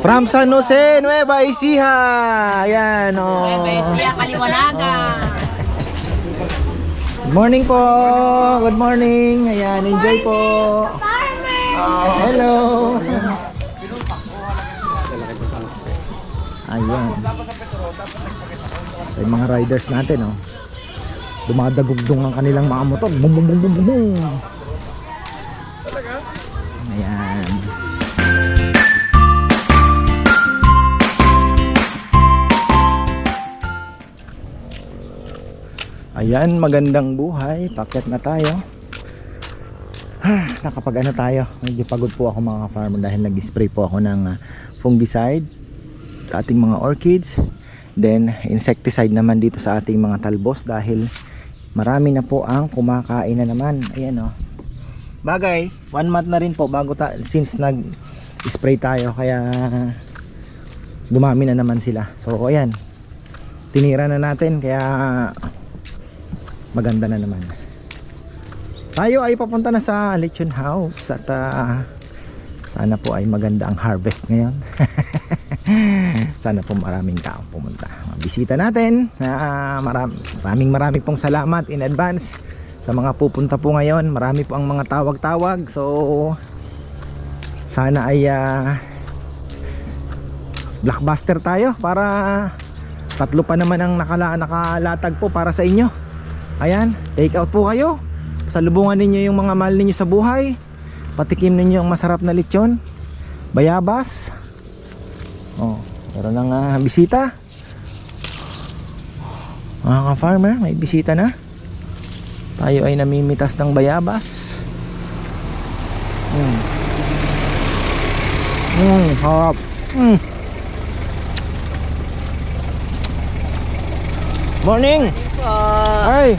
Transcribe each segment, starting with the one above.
From San Jose, Nueva Ecija. Ayan, oh. Siya kaliwanaga. Good morning po. Good morning. Ayan, enjoy po. Hello. Ayan. Yung mga riders natin, oh. Dumadagugdong ang kanilang mga motor. Bum bum bum bum bum. Ayan, magandang buhay. Paket na tayo. Ah, nakapag ano tayo. Medyo pagod po ako mga farmer dahil nag-spray po ako ng ah, fungicide sa ating mga orchids. Then, insecticide naman dito sa ating mga talbos dahil marami na po ang kumakain na naman. Ayan o. Bagay, one month na rin po bago ta since nag-spray tayo kaya dumami na naman sila. So, ayan. Tinira na natin kaya maganda na naman. Tayo ay papunta na sa lechon house at ah, sana po ay maganda ang harvest ngayon. Sana po maraming taong pumunta. Bisita natin. Ah, maram, maraming maraming pong salamat in advance sa mga pupunta po ngayon. Marami po ang mga tawag-tawag. So sana ay ah, blockbuster tayo para tatlo pa naman ang nakala, nakalatag po para sa inyo Ayan, take out po kayo. Salubungan ninyo yung mga mahal ninyo sa buhay. Patikim ninyo ang masarap na lechon. Bayabas. Oh, meron ng ah, bisita. Mga ka-farmer, may bisita na. Tayo ay namimitas ng bayabas. Mm. Mm, harap. Mm. Morning! Ay!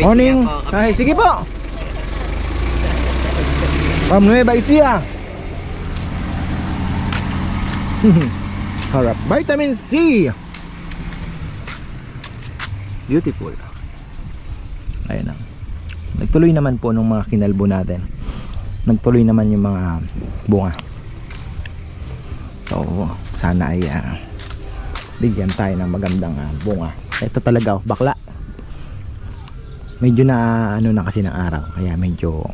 Morning! Ay, sige po! From Nueva Ecija! Harap. Vitamin C! Beautiful. Ayun na. Nagtuloy naman po nung mga kinalbo natin. Nagtuloy naman yung mga bunga. So, sana ay ah, bigyan tayo ng magandang ah, bunga. Ito talaga, oh, bakla. Medyo na ano na kasi ng araw, kaya medyo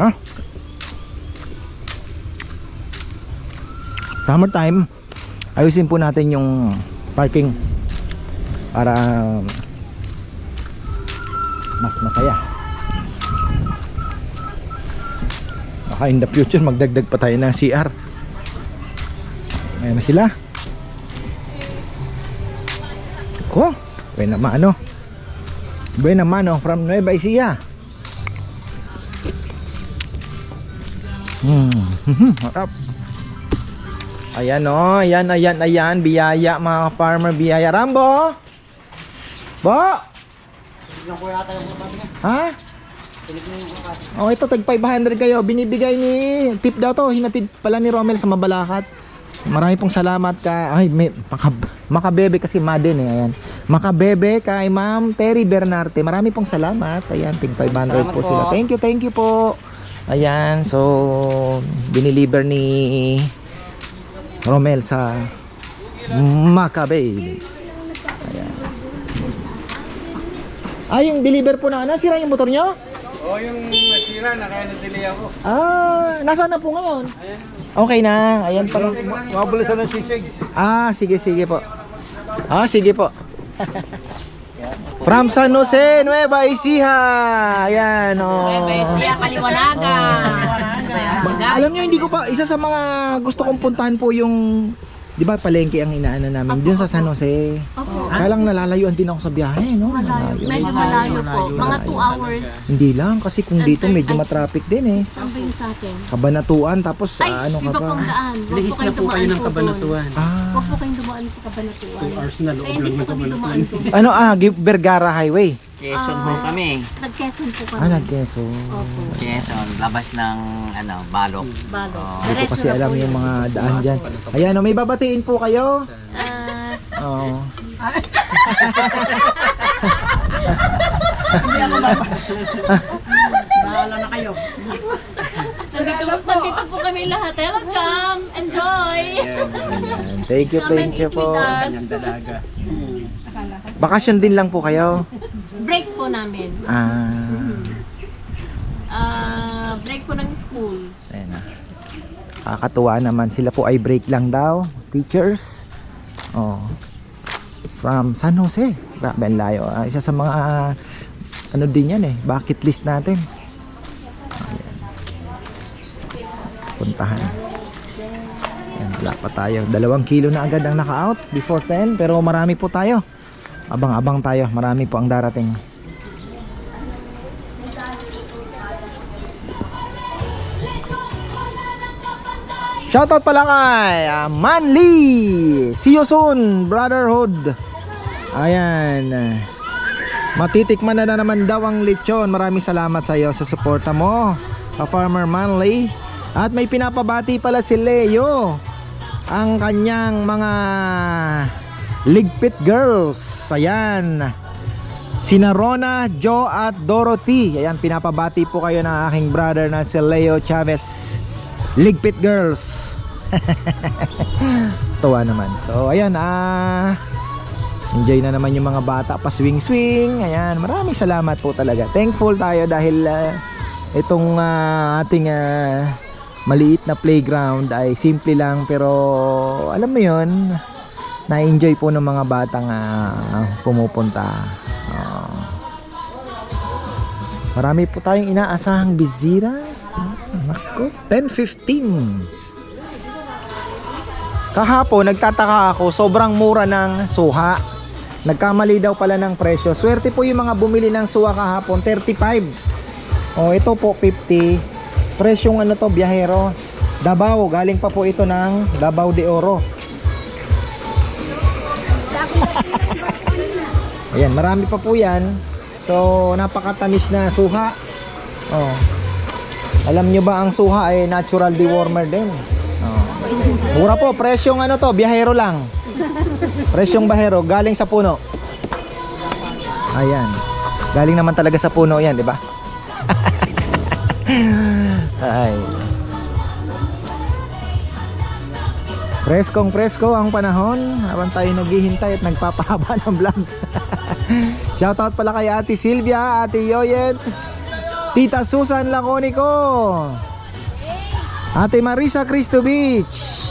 Ha? Summertime, ayusin po natin yung parking para mas masaya. Baka in the future magdagdag pa tayo ng CR. Ayan na sila. Ko, buena mano. Buena mano from Nueva Ecija. Hmm, harap. Ayan o, ayan, ayan, ayan, biyaya mga farmer, biyaya. Rambo! Bo! Ha? Oh, ito tag 500 kayo. Binibigay ni tip daw to, hinatid pala ni Romel sa Mabalakat. Marami pong salamat ka. Ay, may maka, makabebe kasi madin eh. Ayan. Makabebe kay Ma'am Terry Bernarte. Marami pong salamat. Ayan, tig 500 po sila. Thank you, thank you po. Ayan, so biniliver ni Romel sa Makabebe. Ayan. Ah, yung deliver po na. Nasira yung motor nyo? Oh, yung nasira na kaya na-delay ako. Ah, nasaan na po ngayon? Okay na. Ayan pala. Mabilisan ng sisig. Ah, sige, sige po. Ah, sige po. From San Jose, Nueva Ecija. Ayan, oh. Siya kaliwanaga. Alam nyo, hindi ko pa, isa sa mga gusto kong puntahan po yung, di ba palengke ang inaano namin, dun sa San Jose. Kaya lang nalalayuan din ako sa biyahe, no? Malayo. Medyo malayo po. Mga 2 hours. Hindi lang, kasi kung dito medyo matraffic din eh. Saan ba yung sa atin? Kabanatuan, tapos Ay, ah, ano ka iba pa? pong daan. Huwag Lihis po na po kayo ng doon. kabanatuan. Ah, Huwag po kayong dumaan sa kabanatuan. 2 hours na loob lang hindi ng po kami kabanatuan. dumaan doon. ano ah, Gi- Vergara Highway. Quezon ho kami. Nag-Quezon po kami. Ah, nag-Quezon. Opo. Quezon, labas ng ano, balok. Balo. Hindi ko kasi alam yung mga daan dyan. Ayan, oh, may babatiin po kayo. Ah, Oh. Bahala na kayo. Nandito, nandito po kami lahat. Hello, Cham! Enjoy! Ayan. Thank you, thank you po. Dalaga. Bakasyon din lang po kayo. Po namin. Ah, Ah, break po ng school. ayan na. Kakatuwa naman. Sila po ay break lang daw. Teachers. Oh. From San Jose. Grabe ang layo. Ah, isa sa mga ah, ano din yan eh. Bucket list natin. Ayan. Puntahan. Ayan, wala pa tayo. Dalawang kilo na agad ang naka-out before 10. Pero marami po tayo. Abang-abang tayo. Marami po ang darating. Shoutout pala kay ah, Manly. See you soon, brotherhood. Ayan. Matitikman na, na naman daw ang lechon. Maraming salamat sa iyo sa suporta mo, ka Farmer Manly. At may pinapabati pala si Leo. Ang kanyang mga Ligpit Girls. Ayan. Sina Rona, Joe at Dorothy. Ayan, pinapabati po kayo ng aking brother na si Leo Chavez. Ligpit Girls. Tuwa naman. So, ayan, ah... enjoy na naman yung mga bata pa swing swing. Ayan, maraming salamat po talaga. Thankful tayo dahil ah, itong ah, ating ah, maliit na playground ay simple lang pero alam mo yon na-enjoy po ng mga batang ah, pumupunta. Oh. Marami po tayong inaasahang bisita. Nako, 10.15. Kahapon, nagtataka ako, sobrang mura ng suha. Nagkamali daw pala ng presyo. Swerte po yung mga bumili ng suha kahapon, 35. Oh, ito po 50. Presyong ano to, biyahero. Davao, galing pa po ito ng Davao de Oro. Ayan, marami pa po yan. So, napakatamis na suha. Oh. Alam nyo ba ang suha ay natural dewormer din? Oh. Mura po, presyong ano to, biyahero lang. Presyong bahero, galing sa puno. Ayan. Galing naman talaga sa puno yan, di ba? Ay. Preskong presko ang panahon habang tayo naghihintay at nagpapahaba ng vlog. Shoutout pala kay Ate Silvia, Ate Yoyet, Tita Susan Laconico, Ate Marisa Cristo Beach.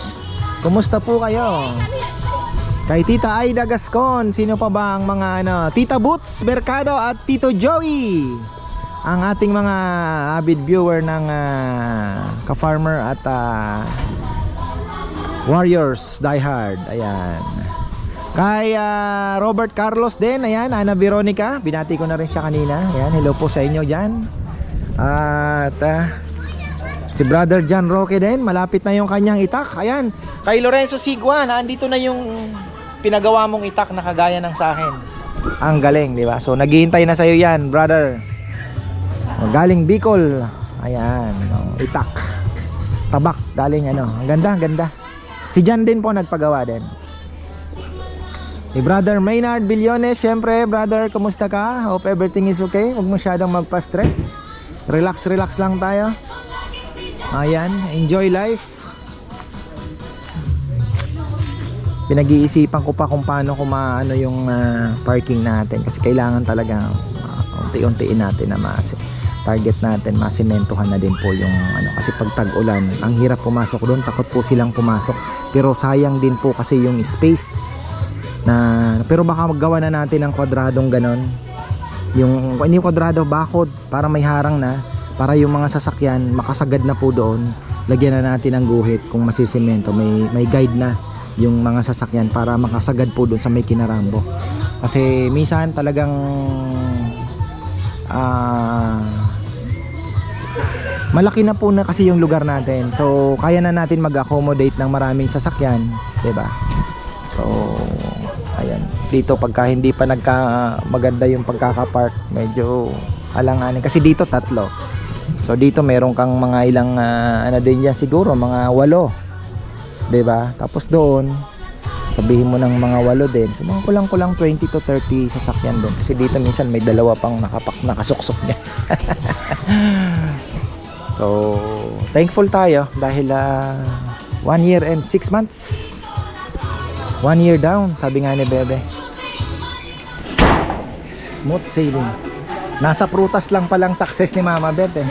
Kumusta po kayo? Kay Tita Aida Gascon, sino pa ba ang mga ano? Tita Boots Mercado at Tito Joey. Ang ating mga avid viewer ng ah, ka-farmer at ah, Warriors Die Hard. Ayan. Kay ah, Robert Carlos din, ayan, Ana Veronica, binati ko na rin siya kanina. Ayan, hello po sa inyo diyan. At ah, si Brother John Roque din, malapit na yung kanyang itak. Ayan, kay Lorenzo Sigua, andito na yung pinagawa mong itak na kagaya ng sa akin. Ang galing, di ba? So naghihintay na sa iyo 'yan, brother. Galing Bicol. Ayan, o, itak. Tabak, galing ano. Ang ganda, ang ganda. Si Jan din po nagpagawa din. Si Brother Maynard Billones, syempre, brother, kumusta ka? Hope everything is okay. Huwag masyadong magpa-stress. Relax, relax lang tayo. Ayan, enjoy life. Pinag-iisipan ko pa kung paano ko maano yung ah, parking natin. Kasi kailangan talaga uh, unti-untiin natin na mas target natin masimentohan na din po yung ano. Kasi pag tag-ulan ang hirap pumasok doon. Takot po silang pumasok. Pero sayang din po kasi yung space na pero baka maggawa na natin ng kwadradong ganon yung yung kwadrado bakod para may harang na para yung mga sasakyan makasagad na po doon lagyan na natin ng guhit kung masisemento may may guide na yung mga sasakyan para makasagad po doon sa may kinarambo. Kasi minsan talagang ah malaki na po na kasi yung lugar natin. So kaya na natin mag-accommodate ng maraming sasakyan 'di ba? So dito pagka hindi pa nagka maganda yung pagkaka-park medyo alanganin kasi dito tatlo so dito meron kang mga ilang ah, ano din yan siguro mga walo ba tapos doon sa sabihin mo ng mga walo din. So mga kulang-kulang 20 to 30 sasakyan din. Kasi dito minsan may dalawa pang nakapak nakasuksok niya. so thankful tayo dahil ah, one year and six months. One year down, sabi nga ni Bebe. Smooth sailing. Nasa prutas lang palang success ni Mama Beth eh.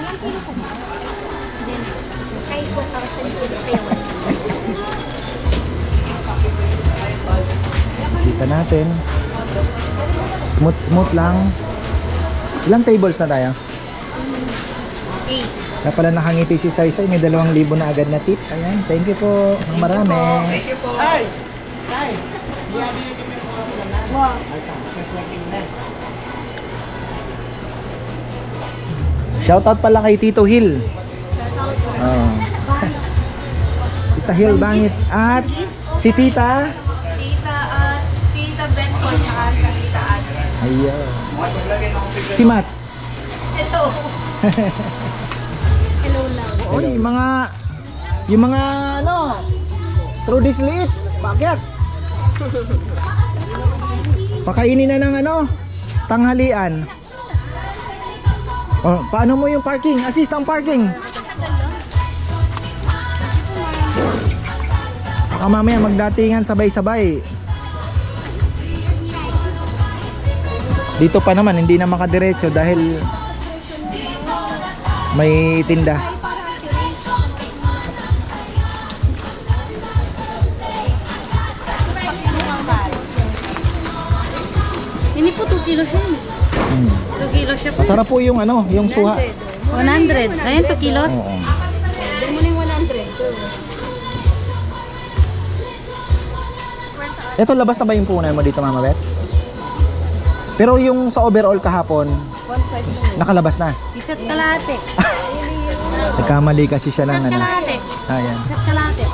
Bisita natin. Smooth smooth lang. Ilang tables na tayo? 8. Kaya pala nakangiti si Saysay, may dalawang libo na agad na tip. Ayan, thank you po. Ang marami. Shoutout pala kay Tito Hill. Oh. Tita Hill Bangit at si Tita. Tita at Tita Ben ko tsaka sa Tita Agnes. Ayun. Si Matt. Ito. Hello lang. Oy, mga yung mga ano, through this late. Bakit? Pakainin na ng ano, tanghalian. Oh, paano mo yung parking? Assist ang parking. Baka mamaya magdatingan sabay-sabay. Dito pa naman, hindi na makadiretso dahil may tinda. Hindi po 2 kilos yun. Hmm. 2 kilos siya po. Masarap po yung ano, yung suha. 100. Ayan, 2 kilos. Oo. Dali mo na yung 100. Ito labas na ba yung punan mo dito, Mama Beth? Pero yung sa overall kahapon, nakalabas na. Isa't kalate. Nagkamali kasi siya ng Isa't ano. kalate. Ayan. Isa't kalate.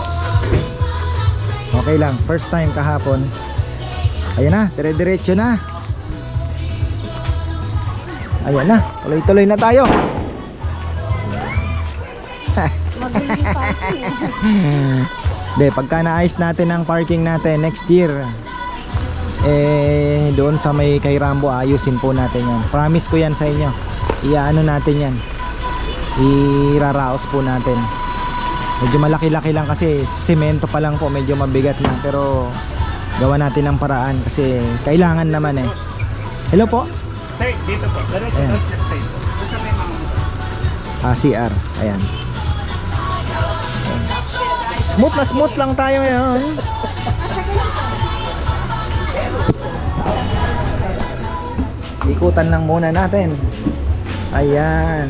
Okay lang. First time kahapon. Ayan na. Dire-diretso na. Ayan na. Tuloy-tuloy na tayo. De, pagka naayos natin ang parking natin next year, eh, doon sa may kay Rambo, ayusin po natin yan. Promise ko yan sa inyo. Iyaano natin yan. Iraraos po natin. Medyo malaki-laki lang kasi semento pa lang po medyo mabigat na pero gawa natin ng paraan kasi kailangan naman eh. Hello po. Sir, dito po. Diretso Ayan. doon sa side. Doon sa may mga Ah, CR. Ayan. Smooth na smooth lang tayo ngayon. Ikutan lang muna natin. Ayan.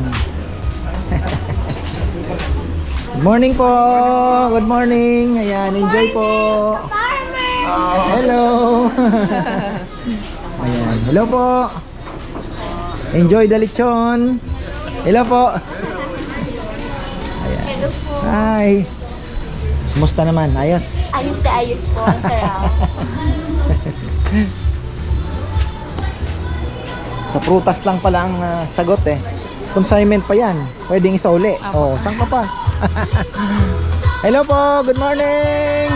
Good morning po. Good morning. Ayan, enjoy po. Hello. Ayan. Hello po. Enjoy the lechon. Hello po. Ayan. Hello po. Hi. Kumusta naman? Ayos. Ayos na ayos po ang sarap. Sa prutas lang pala ang ah, sagot eh. Consignment pa yan. Pwedeng isauli. Oh, saan ka pa? Hello po. Good morning.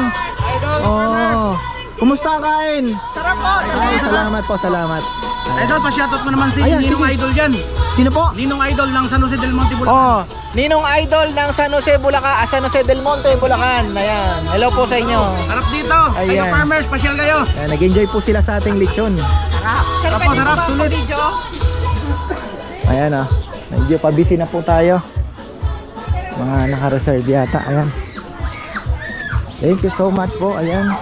Oh. Kumusta ang kain? Sarap po! Ay, salamat po, salamat. Idol, pa-shoutout mo naman si Ayan, Ninong sige. Idol dyan. Sino po? Ninong Idol ng San Jose del Monte, Bulacan. Oh, Ninong Idol ng San Jose, Bulacan, ah, San Jose del Monte, Bulacan. Ayan. Hello po sa inyo. Harap dito. Ayan. Idol Farmers, pasyal kayo. Ayan, nag-enjoy po sila sa ating lechon. Sarap po, sarap. Sulit. Ayan ah. Medyo pabisi na po tayo. Mga naka-reserve yata. Ayan. Thank you so much po. Ayan.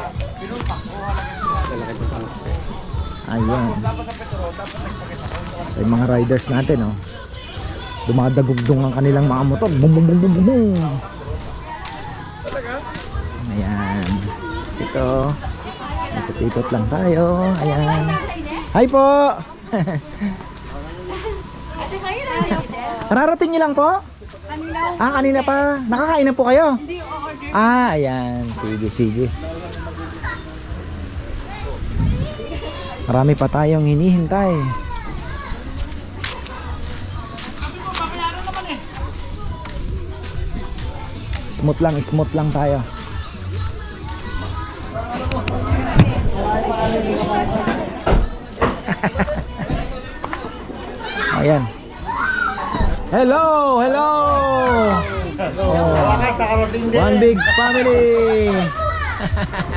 Ayan. Ay mga riders natin oh. Dumadagugdong ang kanilang mga motor. Bum bum bum bum bum. bum. Ayan. Ito. Ikot-ikot lang tayo. Ayan. Hi po. Kararating niyo lang po? Ah, kanina pa. Nakakain na po kayo? Hindi, order. Ah, ayan. Sige, sige. Marami pa tayong hinihintay. Smooth lang, smooth lang tayo. Ayan. Hello, hello. Oh. One big family.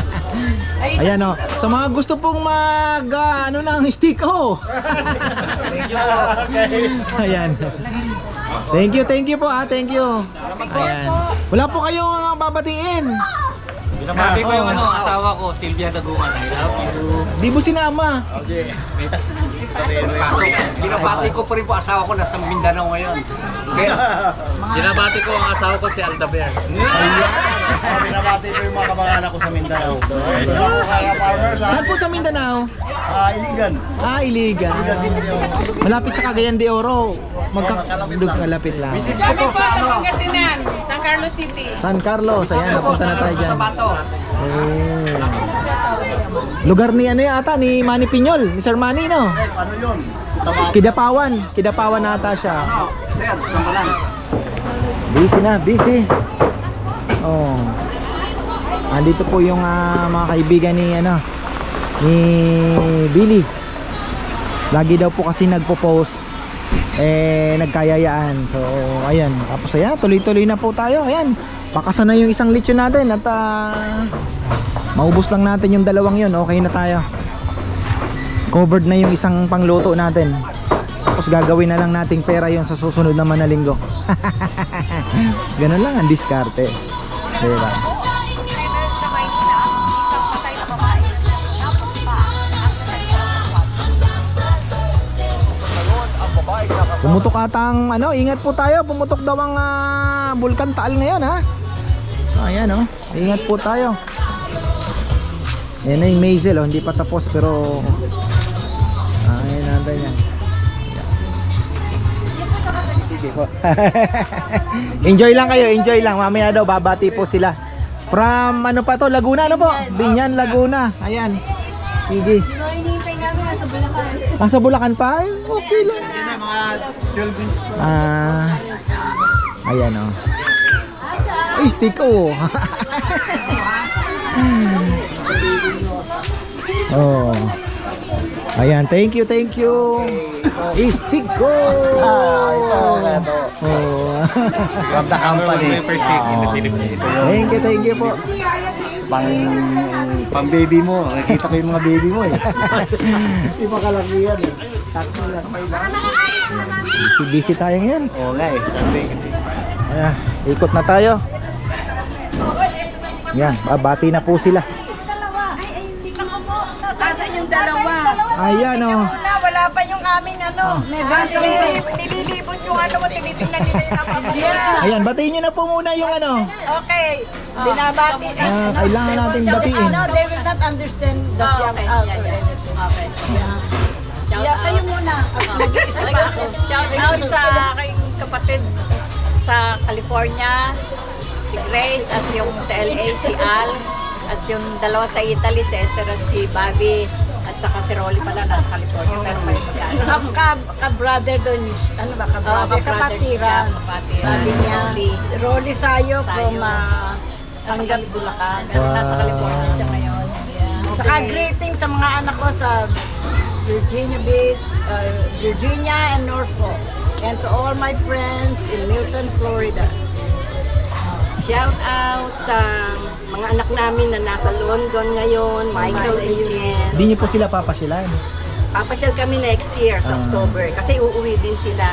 Ayan o. Sa mga gusto pong mag, ah, ano ng stick oh. Ayan. Thank you, thank you po ah, thank you. Ayan. Wala po kayong uh, babatiin. Binabati ko yung ano, asawa ko, Sylvia Daguman. I love you. Di mo sinama. Binabati ko pa rin po asawa ko nasa Mindanao ngayon. Kaya, Binabati ko ang asawa ko si Aldaber. Binabati ko yung mga kamag-anak ko sa Mindanao. Saan po sa Mindanao? ah, iligan. Ah, Iligan. Malapit sa Cagayan de Oro. Magka malapit lang. Kami po sa Pangasinan, San Carlos City. San Carlos, ayan, napunta na tayo dyan. Tabato. Oh. Lugar ni ano yata, ni Manny Piñol, ni Sir Manny, no? Ano yun? Kidapawan, Kidapawan nata siya. Ano, sir, sambalan. Busy na, busy. Oh. Andito po yung ah, mga kaibigan ni ano ni Billy. Lagi daw po kasi nagpo-post eh nagkayayaan. So ayan, tapos ayan, tuloy-tuloy na po tayo. Ayan. Pakasa na yung isang lechon natin at ah, maubos lang natin yung dalawang yun. Okay na tayo. Covered na yung isang pangluto natin. Tapos gagawin na lang nating pera yon sa susunod naman na linggo. Ganun lang ang diskarte. Diba? Pumutok ata ang ano, ingat po tayo. Pumutok daw ang ah, Bulkan Taal ngayon ha. Ayan oh. Ingat po tayo. Yan na yung Mazel oh. Hindi pa tapos pero ah, ayan natin yan. Sige po. enjoy lang kayo, enjoy lang. Mamaya daw babati po sila. From ano pa to? Laguna ano po? Binyan, Laguna. Ayan. Sige. Nasa Bulacan pa? Ay, okay lang. Ah. ayan oh. Ay, stick oh. oh. Ayan, thank you, thank you. Stick ko. Oh. From the company. First take in the Philippines. thank you, thank you po. Pang, pang baby mo. Nakikita ko yung mga baby mo eh. Iba kalaki yan eh. Takto lang. Busy, busy tayo ngayon. Oo nga eh. Ayan, ikot na tayo. Yan, babati na po sila. Dalawa? Ayan oh. Una, wala pa yung aming ano. Kasi nililibot yung ano mo, tinitingnan nila yung kapamilya. Ayan, batiin nyo na po muna yung ano. Okay, binabati. Ah, kailangan natin batiin. No, they will not understand the shout out. Okay. Yeah, kayo muna. Nag-iisa pa ako. Shout out sa aking kapatid sa California, si Grace at yung sa LA si Al at yung dalawa sa Italy, si Esther at si Bobby at saka si Rolly pala nasa California pero may magkano. Ka, ka, ka-brother doon, is- ano ba, ka-brother, kapatiran. Sabi niya, si Rolly Sayo from uh, Tanggap, Bulacan. Pero nasa California siya ngayon. Yeah. Saka greeting sa mga anak ko sa Virginia Beach, uh, Virginia and Norfolk. And to all my friends in Milton, Florida. Shout out sa mga anak namin na nasa London ngayon, Michael and Jen. Hindi nyo po sila papasyalan. Papasyal kami next year sa Ah. October kasi uuwi din sila.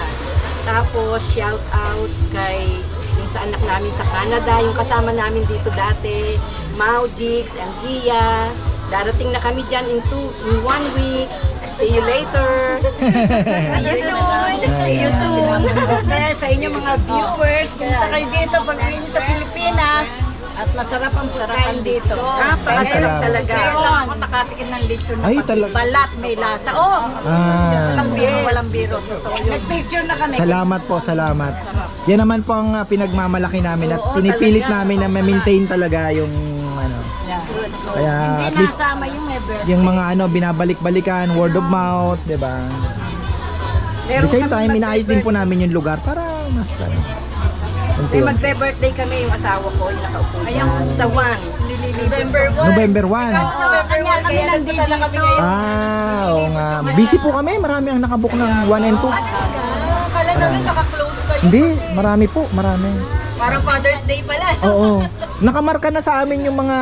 Tapos shout out kay yung sa anak namin sa Canada, yung kasama namin dito dati, Mau, Jigs, and Gia. Darating na kami dyan in, two, in one week. See you later. See you soon. See you soon. Kaya sa inyo mga viewers, punta kayo dito pag uwi niyo sa Pilipinas at masarap ang pagkain dito. Napakasarap salamat. talaga. Lechon. Ako nakatikin ng lechon na Ay, pati talaga. balat may lasa. Oh, Ah. walang biro, walang biro. So. Nag-picture na kami. Salamat po, salamat. Yan naman po ang ah, pinagmamalaki namin at pinipilit namin na ma-maintain talaga yung ano. Kaya Hindi at least nasama yung ever. yung mga ano binabalik-balikan, word of mouth, 'di ba? At the same time, inaayos din po namin yung lugar para mas ano. Unti-unti. magbe-birthday kami yung asawa ko, yung nakaupo dyan. Sa 1. November 1. November 1. Kanya kami nandito. Ah, oo nga. Busy po kami. Marami ang nakabook ng 1 and 2. Akala namin naka-close kayo. Hindi, marami po, marami. Parang Father's Day pala. Oo. Nakamarka na sa amin yung mga...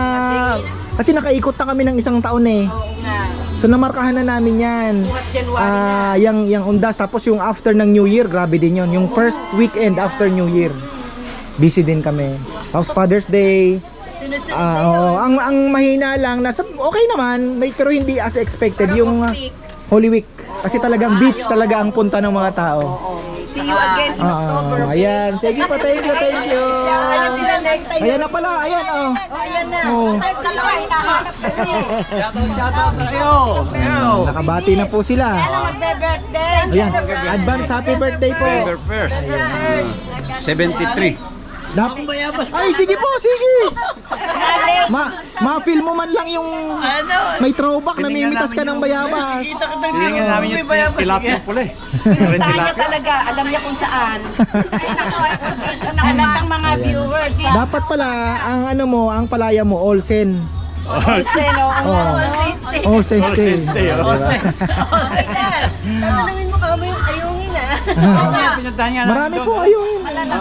Kasi nakaikot na kami ng isang taon eh. Oo nga. So namarkahan na namin yan. Buhat January na. Ah, yung yung undas tapos yung after ng New Year, grabe din 'yon. Yung first weekend after New Year. Busy din kami. Tapos Father's Day. Sunod-sunod Ah, na yun. oo. ang ang mahina lang nasa okay naman, may pero hindi as expected Parang yung ah, off-peak. Holy Week. Kasi talagang beach talaga ang punta ng mga tao. See you again in October. Ah, ayan. Sige po, thank you, thank you. Ayan sila next time. Ayan na pala, ayan oh. Oh, ayan na. Oh. Dalawa hinahanap ko rin. Nakabati na po sila. Magbe-birthday. Ayan, advance happy birthday po. First. 73. Dap- Ay, sige po, sige. Ma, ma-feel mo man lang yung may throwback na mimitas ka ng bayabas. Tinignan namin yung tilapia pula eh. Pinuntahan niya talaga, alam niya kung saan. Alam ng mga viewers. Dapat pala, ang ano mo, ang palaya mo, Olsen. Kasi no, Oh, Olsen stay. Tatanungin mo kamo yung ayungin ah. Pinuntahan niya Marami po ayun.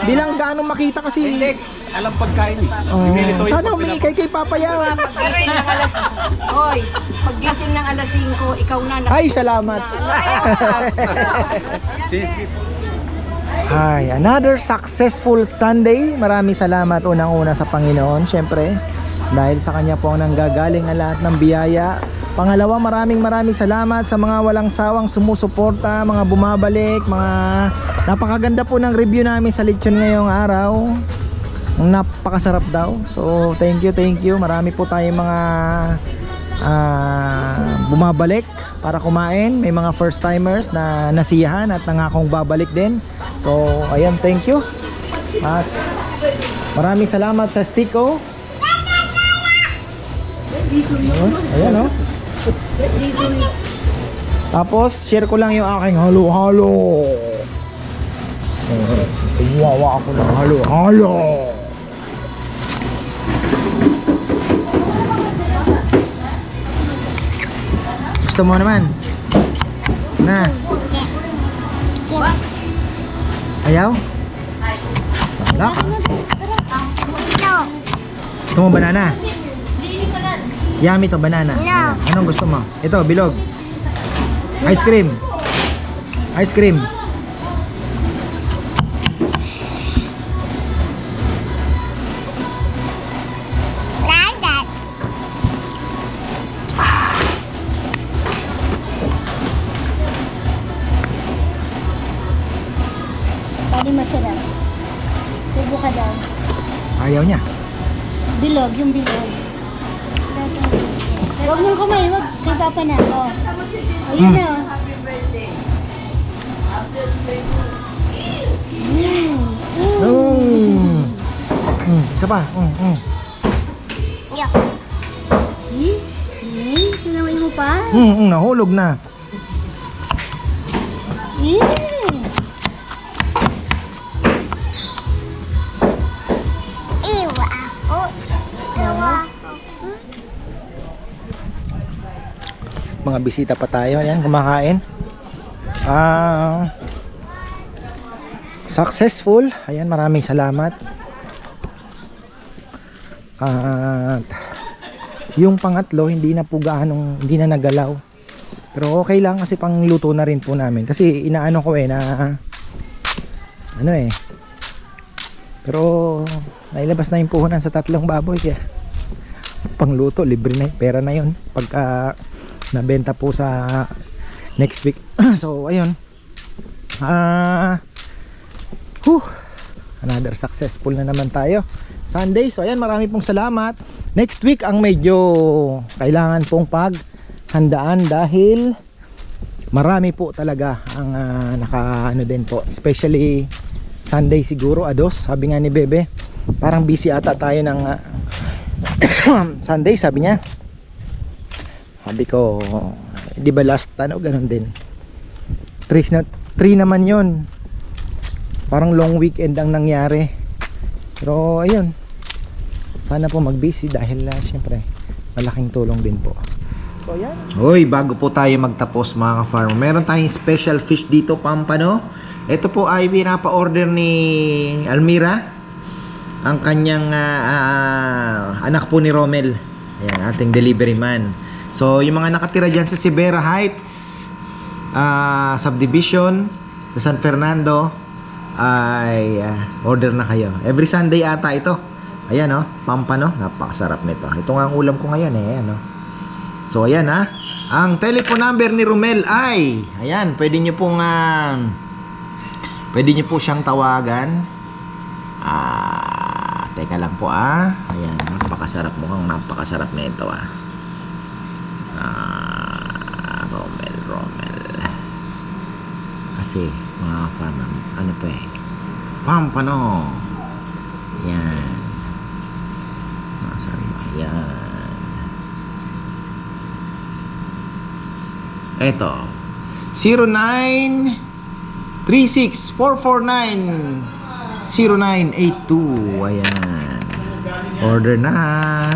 Bilang gaano makita kasi. Alam pagkain eh. Oh, sana humingi kay kay Papaya. pagising ng alas, Hoy, paggising ng alas 5, ikaw na. Ay, salamat. Since Hi, another successful Sunday. Maraming salamat unang-una sa Panginoon, syempre. Dahil sa Kanya po ang nanggagaling ang lahat ng biyaya. Pangalawa, maraming maraming salamat sa mga walang sawang sumusuporta, mga bumabalik, mga napakaganda po ng review namin sa lechon ngayong araw. Napakasarap daw. So, thank you, thank you. Marami po tayong mga ah, bumabalik para kumain. May mga first timers na nasiyahan at nangakong babalik din. So, ayan, thank you. At maraming salamat sa Stico. Oh, ayan oh. Tapos, share ko lang yung aking halo-halo. Tumawa ako ng halo-halo. Gusto mo naman? Na. Ayaw? Wala ka. Mo banana? Yummy to banana. No. Anong gusto mo? Ito, bilog. Ice cream. Ice cream. Daddy masarap. Subo ka daw. Ayaw niya. Bilog, yung bilog. Kumain, huwag kay Papa na. Oh. Oh, yun Hmm. na. Mm. Mm. Mm. Mm. Isa pa. Mm. Mm. Eh? Eh? Sinaway mo pa? Mm. Mm. Nahulog na. Eh? Mga bisita pa tayo. Ayan kumakain. Ah successful. Ayan maraming salamat. At yung pangatlo hindi na po gaanong hindi na nagalaw. Pero okay lang kasi pangluto na rin po namin. Kasi inaano ko eh na ano eh. Pero nailabas na yung puhunan sa tatlong baboy kaya pangluto libre na yun. pera na yun. Pagka nabenta po sa next week. So ayun. Ah whew, another successful na naman tayo. Sunday. So ayan marami pong salamat. Next week ang medyo kailangan pong paghandaan dahil marami po talaga ang ah, naka ano din po. Especially Sunday siguro ados sabi nga ni Bebe. Parang busy ata tayo ng ah, Sunday sabi niya sabi ko di ba last ano ganun din 3 na 3 naman yon parang long weekend ang nangyari pero ayun sana po mag busy dahil uh, syempre malaking tulong din po so yan Hoy, bago po tayo magtapos mga ka-farmer meron tayong special fish dito pampano Ito po ay pinapa-order ni Almira. Ang kanyang ah, ah, anak po ni Romel. Ayan, ating delivery man. So, yung mga nakatira dyan sa Sibera Heights, ah, subdivision, sa San Fernando, ay ah, order na kayo. Every Sunday ata ito. Ayan oh, pampano. Napakasarap nito. Ito nga ang ulam ko ngayon eh. Ayan oh. So ayan ha. Ang telephone number ni Romel ay ayan, pwede niyo pong ah, pwede niyo po siyang tawagan. Ah, teka lang po ah. Ayan, napakasarap mukhang napakasarap na ito ah. Ah, Romel, Romel. Kasi mga farmer, ano to eh? Pampano. Yan. Nasaan ba? Yan. Eto. 09 36 449 0982. Ayan. Order na.